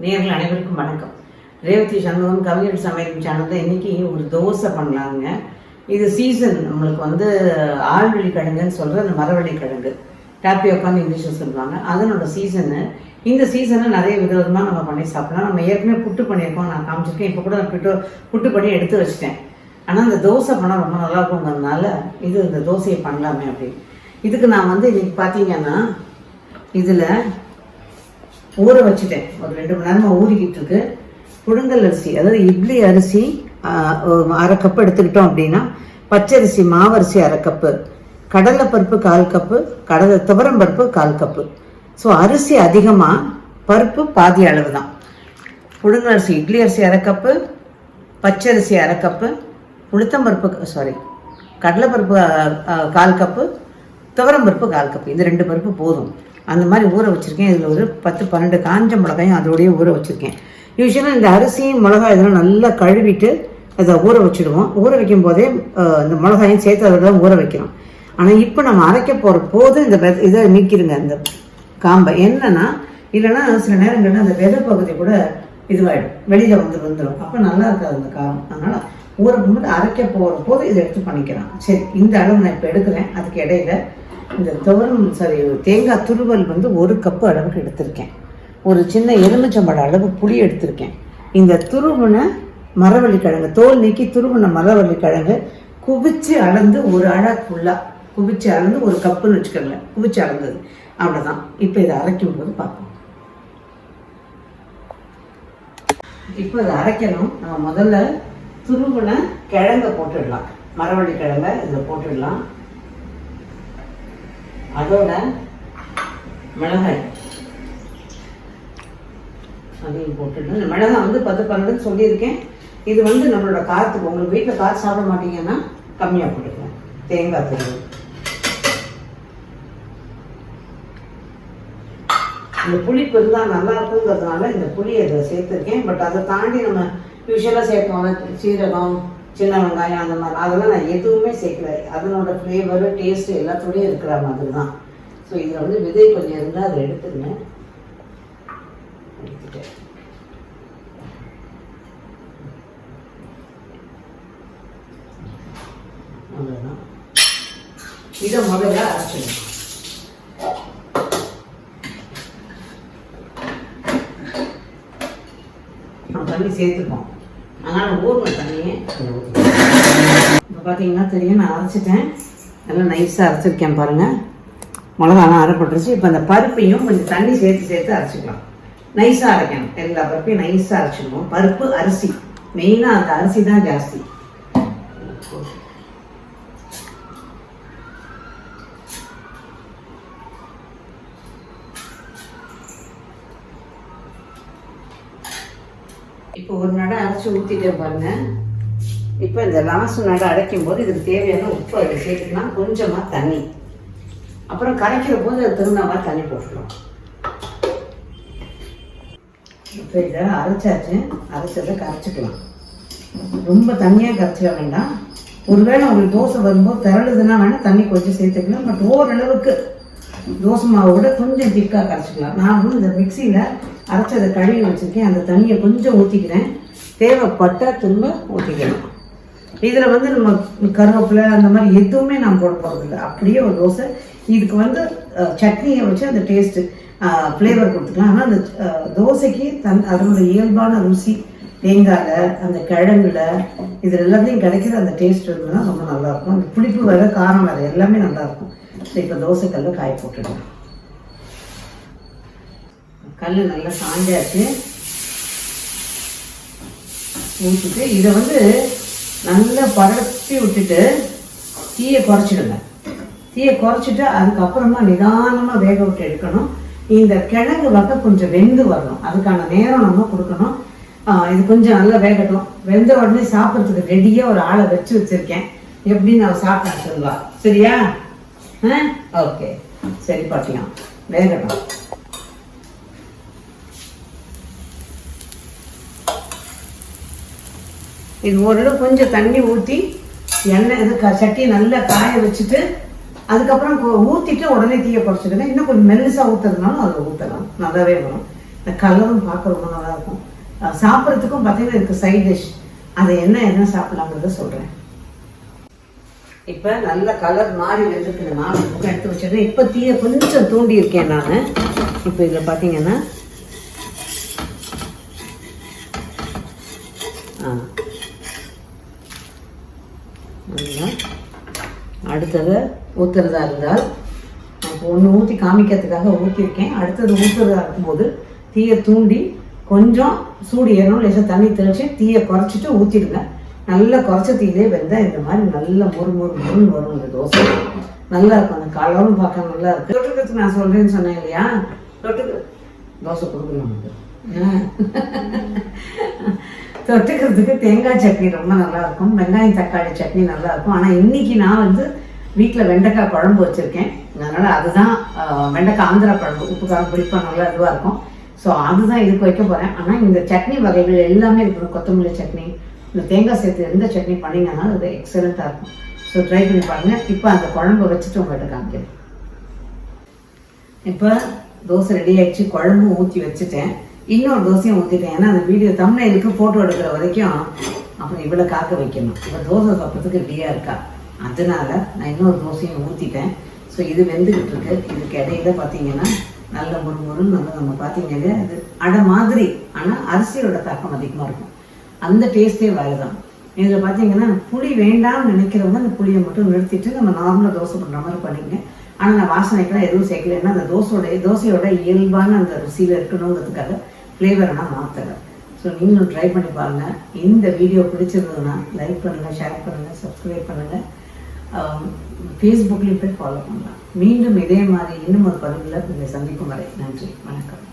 நேரில் அனைவருக்கும் வணக்கம். ரேவதி சண்முகம் கவிஞர் சமையல் சேனலில் இன்றைக்கி ஒரு தோசை பண்ணலாங்க. இது சீசன் நம்மளுக்கு வந்து ஆழ்வழி கிழங்குன்னு சொல்கிற அந்த மரவள்ளி கிழங்கு டாப்பியோக்கான்னு இங்கிலீஷில் சொல்லுவாங்க. அதனோட சீசனு இந்த சீசனை நிறைய விதவிதமாக நம்ம பண்ணி சாப்பிடலாம். நம்ம ஏற்கனவே புட்டு பண்ணியிருக்கோம். நான் காமிச்சிருக்கேன். இப்போ கூட நான் புட்டு புட்டு பண்ணி எடுத்து வச்சுட்டேன். ஆனால் இந்த தோசை பண்ணால் ரொம்ப நல்லா இருக்குங்கிறதுனால இது இந்த தோசையை பண்ணலாமே அப்படின்னு. இதுக்கு நான் வந்து இன்னைக்கு பார்த்தீங்கன்னா இதில் ஊற வச்சுட்டேன். ஒரு ரெண்டு மணி நேரமாக ஊறிக்கிட்டு இருக்கு. புழுங்கல் அரிசி அதாவது இட்லி அரிசி அரை கப்பு எடுத்துக்கிட்டோம் அப்படின்னா பச்சரிசி மாவரிசி அரை கப்பு கடலைப்பருப்பு கால் கப்பு கடலை துவரம் பருப்பு கால் கப்பு. ஸோ அரிசி அதிகமாக பருப்பு பாதி அளவு தான் புழுங்கல் அரிசி இட்லி அரிசி அரை கப்பு பச்சரிசி அரை கப்பு உளுத்தம்பருப்பு சாரி கடலைப்பருப்பு கால் கப்பு துவரம் பருப்பு கால் கப்பு. இந்த ரெண்டு பருப்பு போதும். அந்த மாதிரி ஊற வச்சுருக்கேன். இதில் ஒரு பத்து பன்னெண்டு காஞ்ச மிளகாயும் அதோடய ஊற வச்சுருக்கேன். யூஸ்வலாக இந்த அரிசியும் மிளகாய் இதெல்லாம் நல்லா கழுவிட்டு அதை ஊற வச்சுடுவோம். ஊற வைக்கும் போதே இந்த மிளகாயும் சேர்த்து அதோட ஊற வைக்கிறோம் ஆனால் இப்போ நம்ம அரைக்க போகிற போது இந்த வெ- இதை நீக்கிடுங்க இந்த காம்பை. என்னன்னா இல்லைன்னா சில நேரங்களில் அந்த வெதை பகுதி கூட இதுவாயிடும். வெளியில் வந்து வந்துடும் அப்போ நல்லா இருக்காது அந்த காரம். அதனால் ஊற போது அரைக்க போகிற போது இதை எடுத்து பண்ணிக்கலாம். சரி இந்த அளவு நான் இப்போ எடுக்கிறேன். அதுக்கு இடையில இந்த துவரம் சாரி தேங்காய் துருவல் வந்து ஒரு கப்பு அளவுக்கு எடுத்திருக்கேன். ஒரு சின்ன எலுமிச்சம்பழ அளவு புளி எடுத்திருக்கேன். இந்த துருவின மரவள்ளி கிழங்கு தோல் நீக்கி துருவின மரவள்ளி கிழங்கு குவிச்சு அளந்து ஒரு அழ ஃபுல்லாக குவிச்சு அளந்து ஒரு கப்புன்னு வச்சுக்கோங்களேன் குவிச்சு அளந்தது. அவ்வளோதான் இப்போ இதை அரைக்கும் போது பார்ப்போம். இப்போ இதை அரைக்கணும். நம்ம முதல்ல துருவின கிழங்க போட்டுடலாம். மரவள்ளி கிழங்க இதில் போட்டுடலாம். அதோட மிளகாய் அதையும் போட்டுட்டு மிளகாய் வந்து பத்து பன்னெண்டுன்னு சொல்லியிருக்கேன் இது வந்து நம்மளோட காற்று உங்களுக்கு வீட்டில் காற்று சாப்பிட மாட்டீங்கன்னா கம்மியாக போட்டுக்கலாம் தேங்காய் தூள் இந்த புளிப்பு இருந்தால் நல்லா இருக்குங்கிறதுனால இந்த புளியை இதை சேர்த்துருக்கேன் பட் அதை தாண்டி நம்ம யூஸ்வலாக சேர்ப்போம் சீரகம் சின்ன வெங்காயம் அந்த மாதிரி அதெல்லாம் நான் எதுவுமே சேர்க்கல. அதனோட ஃப்ளேவரு டேஸ்ட்டு எல்லாத்தோடையும் இருக்கிற மாதிரி தான் ஸோ இதில் வந்து விதை கொஞ்சம் இருந்தால் அதை எடுத்துருங்க எடுத்துட்டேன். அவ்வளோதான் இதை முதல்ல அரைச்சிடணும். தண்ணி சேர்த்துப்போம். அதனால் ஊர்ல தண்ணி இப்போ பார்த்தீங்கன்னா தெரியும் நான் அரைச்சிட்டேன். நல்லா நைஸாக அரைச்சிருக்கேன் பாருங்கள் மிளகாலாம் அரைப்பட்டுருச்சு. இப்போ அந்த பருப்பையும் கொஞ்சம் தண்ணி சேர்த்து சேர்த்து அரைச்சிக்கலாம். நைஸாக அரைக்கணும். எல்லா பருப்பையும் நைஸாக அரைச்சிக்கணும் பருப்பு அரிசி. மெயினாக அந்த அரிசி தான் ஜாஸ்தி. இப்போ ஒரு நடை அரைச்சி ஊற்றிட்டேன் பாருங்க. இப்போ இந்த லாஸ்ட் நடை அரைக்கும் போது இதுக்கு தேவையான உப்பு அதில் சேர்த்துக்கலாம். கொஞ்சமாக தண்ணி. அப்புறம் கரைக்கிற போது அது தகுந்த மாதிரி தண்ணி போட்டுக்கலாம். இப்போ இதை அரைச்சாச்சு. அரைச்சதை கரைச்சிக்கலாம். ரொம்ப தண்ணியாக கரைச்சிட வேண்டாம். ஒருவேளை உங்களுக்கு தோசை வரும்போது திரளுதுன்னா வேணால் தண்ணி கொஞ்சம் சேர்த்துக்கலாம். பட் ஓரளவுக்கு தோசை மாவை விட கொஞ்சம் திக்காக கரைச்சிக்கலாம். நான் வந்து இந்த மிக்சியில் அரைச்சதை கழுவி வச்சுருக்கேன். அந்த தண்ணியை கொஞ்சம் ஊற்றிக்கிறேன் தேவைப்பட்டால் திரும்ப ஊற்றிக்கணும் இதில் வந்து நம்ம கருவேப்பிலை அந்த மாதிரி எதுவுமே நான் போட போகிறதில்ல அப்படியே ஒரு தோசை. இதுக்கு வந்து சட்னியை வச்சு அந்த டேஸ்ட்டு ஃப்ளேவர் கொடுத்துக்கலாம். ஆனால் அந்த தோசைக்கு தன் அதனோட இயல்பான ருசி தேங்காயில் அந்த கிழங்குல இதில் எல்லாத்தையும் கிடைக்கிற அந்த டேஸ்ட் இருந்ததுன்னா ரொம்ப நல்லாயிருக்கும். அந்த புளிப்பு வர காரம் வர எல்லாமே நல்லாயிருக்கும். இப்போ தோசைக்கல்ல காய போட்டுடலாம். கல் நல்லா சாஞ்சாச்சு. ஊற்றிட்டு இதை வந்து நல்லா பரப்பி விட்டுட்டு தீயை குறைச்சிடுங்க. தீயை குறைச்சிட்டு அதுக்கப்புறமா நிதானமாக வேக விட்டு எடுக்கணும். இந்த கிழங்கு வகை கொஞ்சம் வெந்து வரணும். அதுக்கான நேரம் நம்ம கொடுக்கணும். இது கொஞ்சம் நல்லா வேகட்டும். வெந்த உடனே சாப்பிட்றதுக்கு ரெடியாக ஒரு ஆளை வச்சு வச்சிருக்கேன். எப்படின்னு அவள் சாப்பிட சொல்லுவா. சரியா? ஆ? ஓகே. சரி பாட்டியாம் வேகட்டும். இது ஓரளவு கொஞ்சம் தண்ணி ஊற்றி எண்ணெய் இது க சட்டியை நல்லா காய வச்சுட்டு அதுக்கப்புறம் ஊற்றிட்டு ஊத்திட்டு உடனே தீயை குறைச்சிடுங்க இன்னும் கொஞ்சம் மெல்லிசா ஊற்றுறதுனாலும் அதில் ஊற்றலாம் நல்லாவே வரும். இந்த கலரும் பார்க்க ரொம்ப நல்லாயிருக்கும் இருக்கும். சாப்பிட்றதுக்கும் பார்த்தீங்கன்னா இருக்குது சைட் டிஷ் அதை என்ன என்ன சாப்பிட்லாங்கிறத சொல்கிறேன் இப்போ நல்ல கலர் மாறி வந்திருக்கு. இந்த மாவு பக்கம் எடுத்து வச்சுருக்கேன் இப்போ தீயை கொஞ்சம் தூண்டி இருக்கேன் நான். இப்போ இதில் பார்த்தீங்கன்னா நல்லா அடுத்தது ஊற்றுறதா இருந்தால் இப்போ ஒன்று ஊற்றி காமிக்கிறதுக்காக ஊற்றிருக்கேன் அடுத்தது ஊற்றுறதா இருக்கும்போது தீயை தூண்டி கொஞ்சம் சூடு ஏறணும் லேசாக தண்ணி தெளித்து தீயை குறைச்சிட்டு ஊற்றிடுங்க நல்லா குறைச்ச தீயிலே வெந்தால் இந்த மாதிரி நல்ல மொறு மொறு மொறுன்னு வரும் இந்த தோசை. நல்லா இருக்கும். அந்த கலரும் பார்க்க நல்லா இருக்கு. தொட்டுக்கிறதுக்கு நான் சொல்கிறேன்னு சொன்னேன் இல்லையா? தொட்டுக்கு தோசை கொடுக்கணும் தொட்டுக்கிறதுக்கு தேங்காய் சட்னி ரொம்ப நல்லா இருக்கும். வெங்காயம் தக்காளி சட்னி நல்லா இருக்கும். ஆனால் இன்னைக்கு நான் வந்து வீட்டில் வெண்டைக்காய் குழம்பு வச்சுருக்கேன். அதனால் அதுதான் வெண்டைக்காய் ஆந்திரா குழம்பு. உப்பு காரம் புளிப்பா நல்லா இதுவாக இருக்கும். ஸோ அதுதான் இதுக்கு வைக்க போகிறேன் ஆனால் இந்த சட்னி வகைகள் எல்லாமே இருக்கணும். கொத்தமல்லி சட்னி இந்த தேங்காய் சேர்த்து எந்த சட்னி பண்ணிங்கன்னா அது எக்ஸலண்ட்டாக இருக்கும். ஸோ ட்ரை பண்ணி பாருங்கள் இப்போ அந்த குழம்பு வச்சுட்டு உங்கள்கிட்ட காமிக்கிறேன். இப்போ தோசை ரெடி ஆகிடுச்சு குழம்பும் ஊற்றி வச்சுட்டேன். இன்னொரு தோசையும் ஊற்றிட்டேன் ஏன்னா அந்த வீடியோ தமிழுக்கு ஃபோட்டோ எடுக்கிற வரைக்கும் அப்புறம் இவ்வளோ காக்க வைக்கணும். இப்போ தோசை சாப்பிட்றதுக்கு ரெடியாக இருக்கா? அதனால நான் இன்னொரு தோசையும் ஊற்றிட்டேன் ஸோ இது வெந்துக்கிட்டு இருக்கு. இதுக்கு இடையில பார்த்தீங்கன்னா நல்ல முறுமுறுன்னு வந்து நம்ம பார்த்தீங்கன்னா அது அடை மாதிரி. ஆனால் அரிசியோட தாக்கம் அதிகமாக இருக்கும். அந்த டேஸ்ட்டே வேறு தான் இதில் பார்த்தீங்கன்னா புளி வேண்டாம்னு நினைக்கிறவங்க அந்த புளியை மட்டும் நிறுத்திட்டு நம்ம நார்மலாக தோசை பண்ணுற மாதிரி பண்ணிக்கங்க. ஆனால் நான் வாசனைக்கெல்லாம் எதுவும் சேர்க்கலன்னா அந்த தோசையோட தோசையோட இயல்பான அந்த ருசியில் இருக்கணுங்கிறதுக்காக ஃப்ளேவரை நான் மாற்றலை ஸோ நீங்களும் ட்ரை பண்ணி பாருங்கள் இந்த வீடியோ பிடிச்சிருந்ததுன்னா லைக் பண்ணுங்கள் ஷேர் பண்ணுங்கள் சப்ஸ்கிரைப் பண்ணுங்கள் ஃபேஸ்புக்லேயும் போய் ஃபாலோ பண்ணலாம். மீண்டும் இதே மாதிரி இன்னும் ஒரு பதிவில் உங்களை சந்திக்கும் வரை நன்றி வணக்கம்.